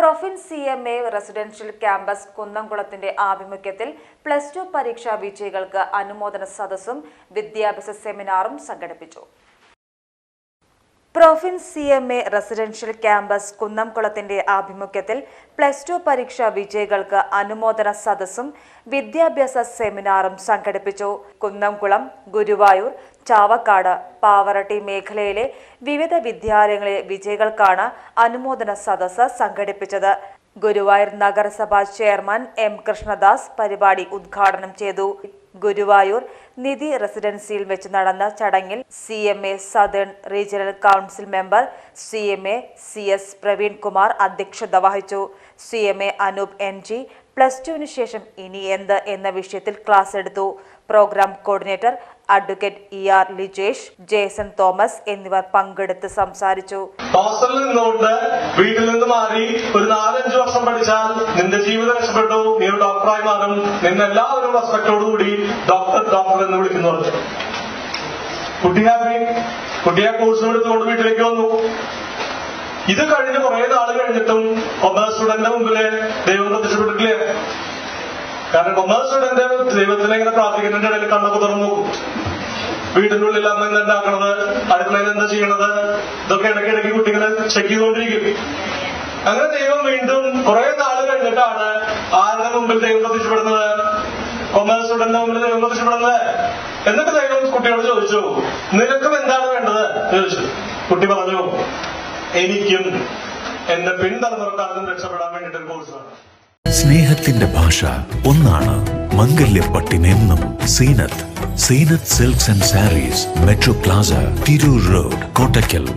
Profin C M A residential campus കുന്നംകുളത്തിന്റെ ആഭിമുഖ്യത്തിൽ plus to പരീക്ഷാ വിജയികൾക്ക് അനുമോദന സദസ്സും വിദ്യാഭ്യാസ സെമിനാറും സംഘടിപ്പിച്ചു. Profin C M A residential campus കുന്നംകുളത്തിന്റെ ആഭിമുഖ്യത്തിൽ പ്ലസ് ടു പരീക്ഷാ വിജയികൾക്ക് അനുമോദന സദസ്സും വിദ്യാഭ്യാസ സെമിനാറും സംഘടിപ്പിച്ചു. കുന്നംകുളം ഗുരുവായൂർ ചാവക്കാട് പാവറട്ടി മേഖലയിലെ വിവിധ വിദ്യാലയങ്ങളിലെ വിജയികൾക്കാണ് അനുമോദന സദസ്സ് സംഘടിപ്പിച്ചത്. ഗുരുവായൂർ നഗരസഭാ ചെയർമാൻ എം കൃഷ്ണദാസ് പരിപാടി ഉദ്ഘാടനം ചെയ്തു. ഗുരുവായൂർ നിധി റെസിഡൻസിയിൽ വെച്ച് നടന്ന ചടങ്ങിൽ C M A southern regional council member C M A C S Praveen Kumar അധ്യക്ഷത വഹിച്ചു. C M A Anoop N G plus ടുവിന് ശേഷം ഇനി എന്ത് എന്ന വിഷയത്തിൽ ക്ലാസ് എടുത്തു. Programme coordinator advocate E R Lijesh Jason Thomas എന്നിവർ പങ്കെടുത്ത് സംസാരിച്ചു. ഹോസ്റ്റലിൽ നിന്നുകൊണ്ട് വീട്ടിൽ നിന്ന് മാറി ഒരു നാലഞ്ച് വർഷം പഠിച്ചാൽ നിന്റെ ജീവിതം രക്ഷപ്പെട്ടു. നീ ഒരു ഡോക്ടറായി മാറും നിന്നെ എല്ലാവരും റെസ്പെക്ടോടുകൂടി ഡോക്ടർ ഡോക്ടർ എന്ന് വിളിക്കുന്നവർ കുട്ടിയാക്കി കുട്ടി ഹാപ്പി കുട്ടിയെ കോഴ്സ് എടുത്തുകൊണ്ട് വീട്ടിലേക്ക് വന്നു. ഇത് കഴിഞ്ഞ് കുറെ നാൾ കഴിഞ്ഞിട്ടും കൊമേഴ്സ് സ്റ്റുഡന്റിന്റെ മുമ്പിൽ ദൈവം പ്രത്യക്ഷപ്പെട്ടിട്ടില്ലേ. കാരണം കൊമേഴ്സ് സ്റ്റുഡന്റ് ദൈവത്തിനെ ഇങ്ങനെ പ്രാർത്ഥിക്കുന്നതിന്റെ ഇടയിൽ കണ്ണൊക്കെ തുറന്നു. വീടിന്റെ ഉള്ളിൽ അമ്മ എന്താ ഉണ്ടാക്കണത്? അടുക്കളയിൽ എന്താ ചെയ്യണത്? ഇതൊക്കെ ഇടയ്ക്ക് ഇടയ്ക്ക് കുട്ടികളെ ചെക്ക് ചെയ്തുകൊണ്ടിരിക്കും. അങ്ങനെ ദൈവം വീണ്ടും കുറെ നാൾ കഴിഞ്ഞിട്ടാണ് ആരുടെ മുമ്പിൽ ദൈവം പ്രത്യക്ഷപ്പെടുന്നത്? കൊമേഴ്സ് സ്റ്റുഡന്റിന്റെ മുമ്പിൽ ദൈവം പ്രത്യക്ഷപ്പെടുന്നത്? എന്നിട്ട് ദൈവം കുട്ടിയോട് ചോദിച്ചു നിനക്കും എന്താണ് വേണ്ടത്? ചോദിച്ചു. കുട്ടി പറഞ്ഞു എനിക്കും എന്റെ പിൻതലമുറക്കാർക്കും രക്ഷപ്പെടാൻ വേണ്ടിയിട്ട് ഒരു കോഴ്സ് വേണം സ്നേഹത്തിന്റെ ഭാഷ ഒന്നാണ് മംഗല്യപ്പട്ടിനെന്നും Zeenath. Zeenath silks and sarees metro plaza Tirur road Kottakkal.